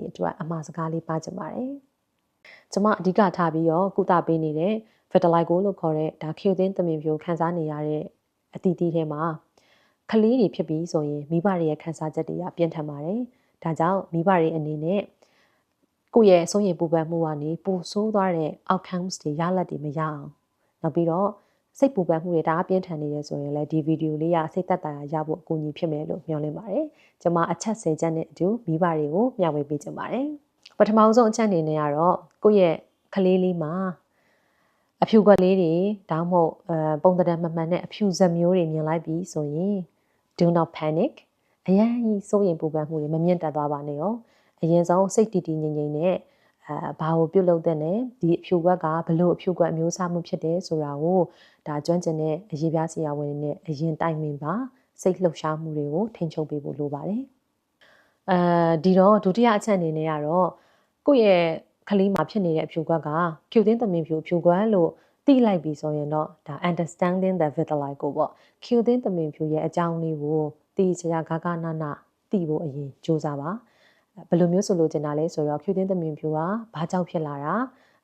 တွေအတွက်အမှားစကားလေးပါချင်ပါတယ်။ကျွန်မအဓိကထားပြီးတော့ကုသပေးနေတဲ့ vitiligo လို့ခေါ်တဲ့ဒါခ ्यू သင်းသမင်ပြိုခန်းစားနေရတဲ့အတီးတီးထဲမှာကလေးတွေဖြစ်ပြီးဆိုရင်မိဘတွေရဲ့ခန်းစားချက်တွေကပြင်းထန်ပါတယ်။ဒါကြောင့်မိဘတွေအနေနဲ့ကိုယ့်ရဲ့စိုးရိမ်ပူပန်မှုကနေပိုဆိုးသွားတဲ့ outcomes တွေရလဒ်တွေမရအောင်နောက်ပြီးတော့ စိတ်ပူပန်မှုတွေဒါအပြင်းထန်နေရဆိုရင်လည်းဒီဗီဒီယိုလေးကစိတ်သက်သာရဖို့အကူအညီဖြစ်မယ်လို့မျှော်လင့်ပါတယ်။ကျွန်မအချက်ဆယ်ချက်နဲ့အတူမိဘတွေကိုမျှဝေပေးချင်ပါတယ်။ပထမဆုံးအချက်အနေနဲ့ကတော့ကိုယ့်ရဲ့ကလေးလေးမှာအဖြူကွက်လေးတွေဒါမှမဟုတ်အဲပုံသဏ္ဍာန်မမှန်တဲ့အဖြူဇက်မျိုးတွေမြင်လိုက်ပြီးဆိုရင် do not panic အရင်ကြီးစိုးရိမ်ပူပန်မှုတွေမမြင့်တက်သွားပါနဲ့ရောအရင်ဆုံးစိတ်တည်တည်ငြိမ်ငြိမ်နဲ့ အဲဘာကိုပြုတ်လုပ်တဲ့နဲ့ဒီအဖြူကွက်ကဘလို့အဖြူကွက်အမျိုးအစားမှုဖြစ်တယ်ဆိုတာကိုဒါကျွမ်းကျင်တဲ့အရေးပြဆရာဝန်တွေနဲ့အရင်တိုင်ပင်ပါစိတ်လှုပ်ရှားမှုတွေကိုထိန်းချုပ်ပေးဖို့လိုပါတယ်အဲဒီတော့ဒုတိယအချက်အနေနဲ့ကတော့ကိုယ့်ရဲ့ကလေးမှာဖြစ်နေတဲ့အဖြူကွက်ကဖြူသင်းသမင်ဖြူဖြူကွက်လို့သိလိုက်ပြီဆိုရင်တော့ဒါ understanding the vitiligo ပေါ့ဖြူသင်းသမင်ဖြူရဲ့အကြောင်းလေးကိုသိချာဂါဂနာနာသိဖို့အရင်စူးစမ်းပါ ဘယ်လိုမျိုးဆိုလိုချင်တာလဲဆိုတော့ဖြူသင်းသမင်ဖြူကဘာကြောင့်ဖြစ်လာတာ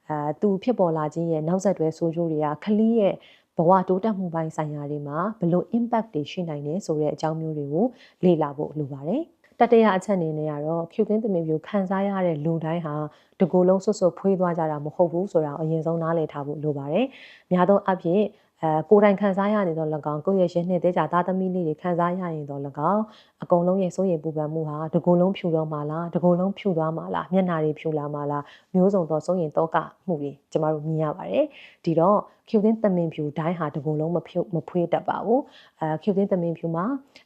အဲသူဖြစ်ပေါ်လာခြင်းရဲ့နောက်ဆက်တွဲဆိုးကျိုးတွေကခလီးရဲ့ဘဝတိုးတက်မှုပိုင်းဆိုင်ရာတွေမှာဘယ်လို impact တွေရှိနိုင်လဲဆိုတဲ့အကြောင်းမျိုးတွေကိုလေ့လာဖို့လိုပါတယ်တတရအချက်အနေနဲ့ကတော့ဖြူသင်းသမင်ပြူခံစားရတဲ့လူတိုင်းဟာတကူလုံးဆွတ်ဆွတ်ဖွေးသွားကြတာမဟုတ်ဘူးဆိုတာအရင်ဆုံးနားလည်ထားဖို့လိုပါတယ်။များသောအားဖြင့် အဲကိုယ်တိုင်ခံစားရနေတော့၎င်းကိုယ့်ရဲ့ရင်းနှစ်သေးကြသားသမီးလေးတွေခံစားရရင်တော့၎င်းအကုန်လုံးရဲ့စိုးရိမ်ပူပန်မှုဟာတကူလုံးဖြူတော့မှလားတကူလုံးဖြူသွားမှလားမျက်နာတွေဖြူလာမှလားမျိုးစုံသောစိုးရိမ်တော့ကမှုတွေကျမတို့မြင်ရပါတယ်ဒီတော့ဖြူသင်းသမင်ဖြူတိုင်းဟာတကူလုံးမဖြူမဖွေးတတ်ပါဘူးအဲဖြူသင်းသမင်ဖြူမှာ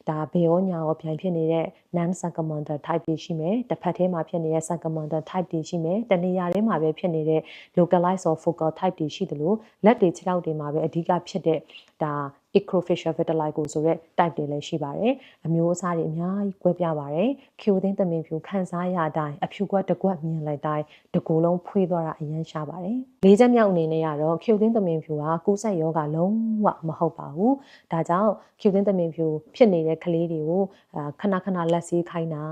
ဒါဘေရောညာရောပြန်ဖြစ်နေတဲ့ non segmental type တွေရှိမယ်တစ်ဖက်ထဲမှာဖြစ်နေတဲ့ segmental type တွေရှိမယ်တနေရာထဲမှာပဲဖြစ်နေတဲ့ localized or focal type တွေရှိသလိုလက်တွေခြေထောက်တွေမှာပဲအဓိကဖြစ်တဲ့ဒါ ecrofacial vitiligo ဆိုတဲ့ type တွေလည်းရှိပါတယ်။အမျိုးအစားတွေအများကြီးကွဲပြားပါတယ်။ခေဝသင်းသမင်ဖြူခန်းစားရတိုင်းအဖြူကွက်တကွက်မြင်လိုက်တိုင်းတကူလုံးဖွေးသွားတာအရန်ရှားပါတယ်။လေးချက်မြောက်အနေနဲ့ကတော့ခေဝသင်းသမင်ဖြူကကူးစက်ရောဂါလုံးဝမဟုတ်ပါဘူး။ဒါကြောင့်ခေဝသင်းသမင်ဖြူဖြစ်နေတဲ့ကလေးတွေကိုခဏခဏလက်ဆေးခိုင်းတာ